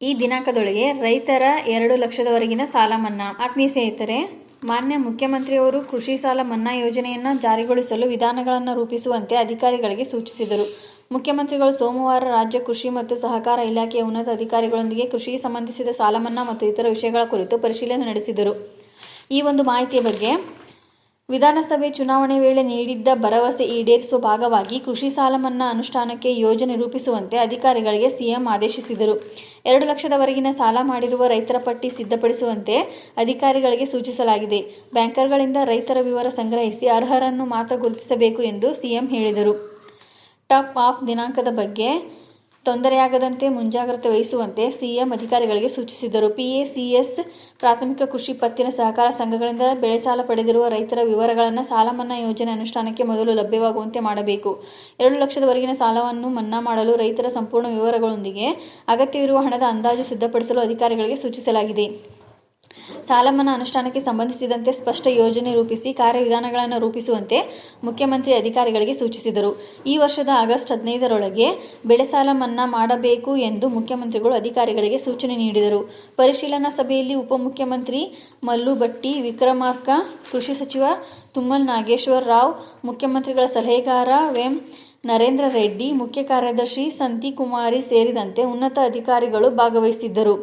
ಈ ದಿನಾಂಕದೊಳಗೆ ರೈತರ ಎರಡು ಲಕ್ಷದವರೆಗಿನ ಸಾಲ ಮನ್ನಾ. ಆತ್ಮೀಯ ಸ್ನೇಹಿತರೆ, ಮಾನ್ಯ ಮುಖ್ಯಮಂತ್ರಿಯವರು ಕೃಷಿ ಸಾಲ ಮನ್ನಾ ಯೋಜನೆಯನ್ನು ಜಾರಿಗೊಳಿಸಲು ವಿಧಾನಗಳನ್ನು ರೂಪಿಸುವಂತೆ ಅಧಿಕಾರಿಗಳಿಗೆ ಸೂಚಿಸಿದರು. ಮುಖ್ಯಮಂತ್ರಿಗಳು ಸೋಮವಾರ ರಾಜ್ಯ ಕೃಷಿ ಮತ್ತು ಸಹಕಾರ ಇಲಾಖೆಯ ಉನ್ನತ ಅಧಿಕಾರಿಗಳೊಂದಿಗೆ ಕೃಷಿಗೆ ಸಂಬಂಧಿಸಿದ ಸಾಲ ಮನ್ನಾ ಮತ್ತು ಇತರ ವಿಷಯಗಳ ಕುರಿತು ಪರಿಶೀಲನೆ ನಡೆಸಿದರು. ಈ ಒಂದು ಮಾಹಿತಿಯ ಬಗ್ಗೆ ವಿಧಾನಸಭೆ ಚುನಾವಣೆ ವೇಳೆ ನೀಡಿದ್ದ ಭರವಸೆ ಈಡೇರಿಸುವ ಭಾಗವಾಗಿ ಕೃಷಿ ಸಾಲ ಮನ್ನಾ ಅನುಷ್ಠಾನಕ್ಕೆ ಯೋಜನೆ ರೂಪಿಸುವಂತೆ ಅಧಿಕಾರಿಗಳಿಗೆ ಸಿಎಂ ಆದೇಶಿಸಿದರು. ಎರಡು ಲಕ್ಷದವರೆಗಿನ ಸಾಲ ಮಾಡಿರುವ ರೈತರ ಪಟ್ಟಿ ಸಿದ್ಧಪಡಿಸುವಂತೆ ಅಧಿಕಾರಿಗಳಿಗೆ ಸೂಚಿಸಲಾಗಿದೆ. ಬ್ಯಾಂಕರ್ಗಳಿಂದ ರೈತರ ವಿವರ ಸಂಗ್ರಹಿಸಿ ಅರ್ಹರನ್ನು ಮಾತ್ರ ಗುರುತಿಸಬೇಕು ಎಂದು ಸಿಎಂ ಹೇಳಿದರು. ಟಾಪ್ ಆಫ್ ದಿನಾಂಕದ ಬಗ್ಗೆ ತೊಂದರೆಯಾಗದಂತೆ ಮುಂಜಾಗ್ರತೆ ವಹಿಸುವಂತೆ ಸಿಎಂ ಅಧಿಕಾರಿಗಳಿಗೆ ಸೂಚಿಸಿದರು. ಪಿಎಸಿಎಸ್ ಪ್ರಾಥಮಿಕ ಕೃಷಿ ಪತ್ತಿನ ಸಹಕಾರ ಸಂಘಗಳಿಂದ ಬೆಳೆ ಸಾಲ ಪಡೆದಿರುವ ರೈತರ ವಿವರಗಳನ್ನು ಸಾಲ ಮನ್ನಾ ಯೋಜನೆ ಅನುಷ್ಠಾನಕ್ಕೆ ಮೊದಲು ಲಭ್ಯವಾಗುವಂತೆ ಮಾಡಬೇಕು. ಎರಡು ಲಕ್ಷದವರೆಗಿನ ಸಾಲವನ್ನು ಮನ್ನಾ ಮಾಡಲು ರೈತರ ಸಂಪೂರ್ಣ ವಿವರಗಳೊಂದಿಗೆ ಅಗತ್ಯವಿರುವ ಹಣದ ಅಂದಾಜು ಸಿದ್ಧಪಡಿಸಲು ಅಧಿಕಾರಿಗಳಿಗೆ ಸೂಚಿಸಲಾಗಿದೆ. ಸಾಲ ಮನ್ನಾ ಅನುಷ್ಠಾನಕ್ಕೆ ಸಂಬಂಧಿಸಿದಂತೆ ಸ್ಪಷ್ಟ ಯೋಜನೆ ರೂಪಿಸಿ ಕಾರ್ಯವಿಧಾನಗಳನ್ನು ರೂಪಿಸುವಂತೆ ಮುಖ್ಯಮಂತ್ರಿ ಅಧಿಕಾರಿಗಳಿಗೆ ಸೂಚಿಸಿದರು. ಈ ವರ್ಷದ ಆಗಸ್ಟ್ ಹದಿನೈದರೊಳಗೆ ಬೆಳೆ ಸಾಲ ಮನ್ನಾ ಮಾಡಬೇಕು ಎಂದು ಮುಖ್ಯಮಂತ್ರಿಗಳು ಅಧಿಕಾರಿಗಳಿಗೆ ಸೂಚನೆ ನೀಡಿದರು. ಪರಿಶೀಲನಾ ಸಭೆಯಲ್ಲಿ ಉಪಮುಖ್ಯಮಂತ್ರಿ ಮಲ್ಲು ಭಟ್ಟಿ, ವಿಕ್ರಮಾರ್ಕ, ಕೃಷಿ ಸಚಿವ ತುಮ್ಮಲ್ ನಾಗೇಶ್ವರ ರಾವ್, ಮುಖ್ಯಮಂತ್ರಿಗಳ ಸಲಹೆಗಾರ ವೆಂ ನರೇಂದ್ರ ರೆಡ್ಡಿ, ಮುಖ್ಯ ಕಾರ್ಯದರ್ಶಿ ಸಂತಿ ಕುಮಾರಿ ಸೇರಿದಂತೆ ಉನ್ನತ ಅಧಿಕಾರಿಗಳು ಭಾಗವಹಿಸಿದ್ದರು.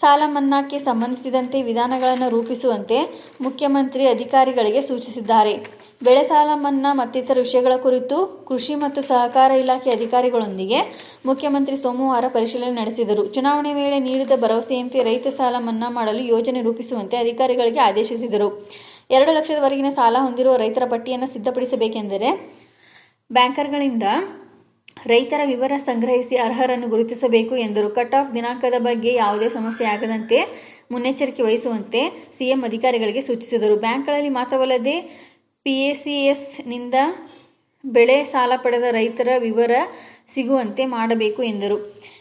ಸಾಲ ಮನ್ನಾಕ್ಕೆ ಸಂಬಂಧಿಸಿದಂತೆ ವಿಧಾನಗಳನ್ನು ರೂಪಿಸುವಂತೆ ಮುಖ್ಯಮಂತ್ರಿ ಅಧಿಕಾರಿಗಳಿಗೆ ಸೂಚಿಸಿದ್ದಾರೆ. ಬೆಳೆ ಸಾಲ ಮನ್ನಾ ಮತ್ತಿತರ ವಿಷಯಗಳ ಕುರಿತು ಕೃಷಿ ಮತ್ತು ಸಹಕಾರ ಇಲಾಖೆ ಅಧಿಕಾರಿಗಳೊಂದಿಗೆ ಮುಖ್ಯಮಂತ್ರಿ ಸೋಮವಾರ ಪರಿಶೀಲನೆ ನಡೆಸಿದರು. ಚುನಾವಣೆ ವೇಳೆ ನೀಡಿದ ಭರವಸೆಯಂತೆ ರೈತ ಸಾಲ ಮನ್ನಾ ಮಾಡಲು ಯೋಜನೆ ರೂಪಿಸುವಂತೆ ಅಧಿಕಾರಿಗಳಿಗೆ ಆದೇಶಿಸಿದರು. ಎರಡು ಲಕ್ಷದವರೆಗಿನ ಸಾಲ ಹೊಂದಿರುವ ರೈತರ ಪಟ್ಟಿಯನ್ನು ಸಿದ್ಧಪಡಿಸಬೇಕೆಂದರೆ ಬ್ಯಾಂಕರ್ಗಳಿಂದ ರೈತರ ವಿವರ ಸಂಗ್ರಹಿಸಿ ಅರ್ಹರನ್ನು ಗುರುತಿಸಬೇಕು ಎಂದರು. ಕಟ್ ಆಫ್ ದಿನಾಂಕದ ಬಗ್ಗೆ ಯಾವುದೇ ಸಮಸ್ಯೆ ಆಗದಂತೆ ಮುನ್ನೆಚ್ಚರಿಕೆ ವಹಿಸುವಂತೆ ಸಿಎಂ ಅಧಿಕಾರಿಗಳಿಗೆ ಸೂಚಿಸಿದರು. ಬ್ಯಾಂಕ್ಗಳಲ್ಲಿ ಮಾತ್ರವಲ್ಲದೆ ಪಿಎಸಿಎಸ್ನಿಂದ ಬೆಳೆ ಸಾಲ ಪಡೆದ ರೈತರ ವಿವರ ಸಿಗುವಂತೆ ಮಾಡಬೇಕು ಎಂದರು.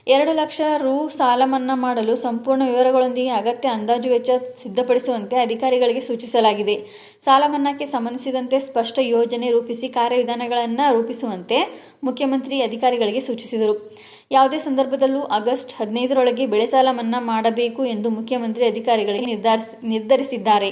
ಎರಡು ಲಕ್ಷ ರು ಸಾಲ ಮನ್ನಾ ಮಾಡಲು ಸಂಪೂರ್ಣ ವಿವರಗಳೊಂದಿಗೆ ಅಗತ್ಯ ಅಂದಾಜು ವೆಚ್ಚ ಸಿದ್ಧಪಡಿಸುವಂತೆ ಅಧಿಕಾರಿಗಳಿಗೆ ಸೂಚಿಸಲಾಗಿದೆ. ಸಾಲ ಮನ್ನಾಕ್ಕೆ ಸಂಬಂಧಿಸಿದಂತೆ ಸ್ಪಷ್ಟ ಯೋಜನೆ ರೂಪಿಸಿ ಕಾರ್ಯವಿಧಾನಗಳನ್ನು ರೂಪಿಸುವಂತೆ ಮುಖ್ಯಮಂತ್ರಿ ಅಧಿಕಾರಿಗಳಿಗೆ ಸೂಚಿಸಿದರು. ಯಾವುದೇ ಸಂದರ್ಭದಲ್ಲೂ ಆಗಸ್ಟ್ ಹದಿನೈದರೊಳಗೆ ಬೆಳೆ ಸಾಲ ಮನ್ನಾ ಮಾಡಬೇಕು ಎಂದು ಮುಖ್ಯಮಂತ್ರಿ ಅಧಿಕಾರಿಗಳಿಗೆ ನಿರ್ಧರಿಸಿ ನಿರ್ಧರಿಸಿದ್ದಾರೆ.